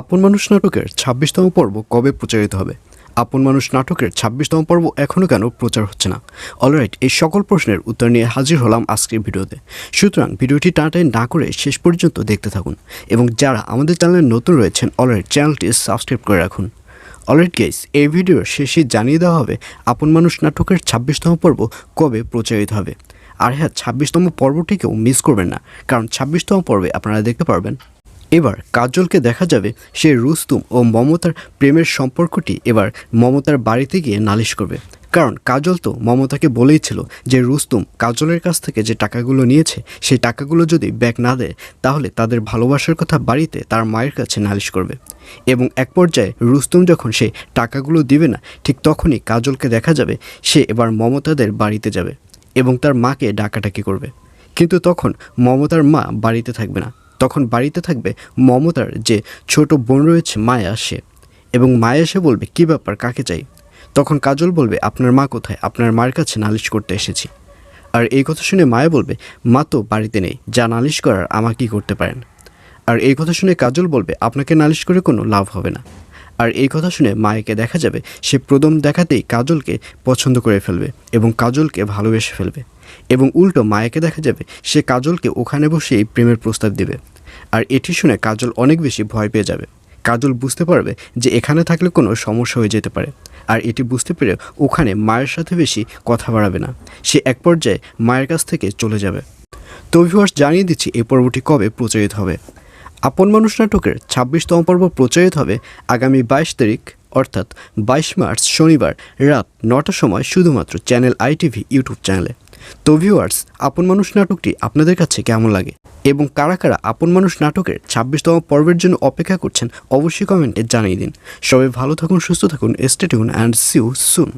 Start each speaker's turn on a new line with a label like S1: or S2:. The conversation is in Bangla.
S1: আপন মানুষ নাটকের ছাব্বিশতম পর্ব কবে প্রচারিত হবে? আপন মানুষ নাটকের ছাব্বিশতম পর্ব এখনও কেন প্রচার হচ্ছে না? অলরাইট, এই সকল প্রশ্নের উত্তর নিয়ে হাজির হলাম আজকের ভিডিওতে। সুতরাং ভিডিওটি টাটাই না করে শেষ পর্যন্ত দেখতে থাকুন এবং যারা আমাদের চ্যানেলে নতুন রয়েছেন, অলরাইট চ্যানেলটি সাবস্ক্রাইব করে রাখুন। অলরাইট গেস এই ভিডিওর শেষে জানিয়ে দেওয়া হবে আপন মানুষ নাটকের ছাব্বিশতম পর্ব কবে প্রচারিত হবে। আর হ্যাঁ ছাব্বিশতম পর্বটিকেও মিস করবেন না, কারণ ছাব্বিশতম পর্বে আপনারা দেখতে পারবেন এবার কাজলকে দেখা যাবে সে রুস্তুম ও মমতার প্রেমের সম্পর্কটি এবার মমতার বাড়িতে গিয়ে নালিশ করবে। কারণ কাজল তো মমতাকে বলেই ছিল যে রুস্তুম কাজলের কাছ থেকে যে টাকাগুলো নিয়েছে, সেই টাকাগুলো যদি ব্যাক না দেয়, তাহলে তাদের ভালোবাসার কথা বাড়িতে তার মায়ের কাছে নালিশ করবে। এবং এক পর্যায়ে রুস্তুম যখন সে টাকাগুলো দিবে না, ঠিক তখনই কাজলকে দেখা যাবে সে এবার মমতাদের বাড়িতে যাবে এবং তার মাকে ডাকাটাকি করবে। কিন্তু তখন মমতার মা বাড়িতে থাকবে না। তখন বাড়িতে থাকবে মমতার যে ছোট বোন রয়েছে মায়া সে। এবং মায়া এসে বলবে, কী ব্যাপার, কাকে চাই? তখন কাজল বলবে, আপনার মা কোথায়? আপনার মার কাছে নালিশ করতে এসেছি। আর এই কথা শুনে মায়া বলবে, মা তো বাড়িতে নেই, যা নালিশ করার আমাকেই করতে পারেন? আর এই কথা শুনে কাজল বলবে, আপনাকে নালিশ করে কোনো লাভ হবে না। আর এই কথা শুনে মায়াকে দেখা যাবে, সে প্রদম দেখাতেই কাজলকে পছন্দ করে ফেলবে এবং কাজলকে ভালোবেসে ফেলবে। এবং উল্টো মায়াকে দেখা যাবে, সে কাজলকে ওখানে বসেই প্রেমের প্রস্তাব দেবে। আর এটি শুনে কাজল অনেক বেশি ভয় পেয়ে যাবে। কাজল বুঝতে পারবে যে এখানে থাকলে কোনো সমস্যা হয়ে যেতে পারে। আর এটি বুঝতে পেরে ওখানে মায়ের সাথে বেশি কথা বাড়াবে না। সে এক পর্যায়ে মায়ের কাছ থেকে চলে যাবে। তো ভিউয়ার্স জানিয়ে দিচ্ছি এই পর্বটি কবে প্রচারিত হবে। আপন মানুষ নাটকের ছাব্বিশতম পর্ব প্রচারিত হবে আগামী বাইশ তারিখ, অর্থাৎ বাইশ মার্চ শনিবার রাত নটার সময়, শুধুমাত্র চ্যানেল আইটিভি ইউটিউব চ্যানেলে। তো ভিউয়ার্স আপন মানুষ নাটকটি আপনাদের কাছে কেমন লাগে? এবং কারা কারা আপন মানুষ নাটকের ছাব্বিশতম পর্বের জন্য অপেক্ষা করছেন, অবশ্যই কমেন্টে জানিয়ে দিন। সবাই ভালো থাকুন, সুস্থ থাকুন স্টেটিউন অ্যান্ড সিউ সুন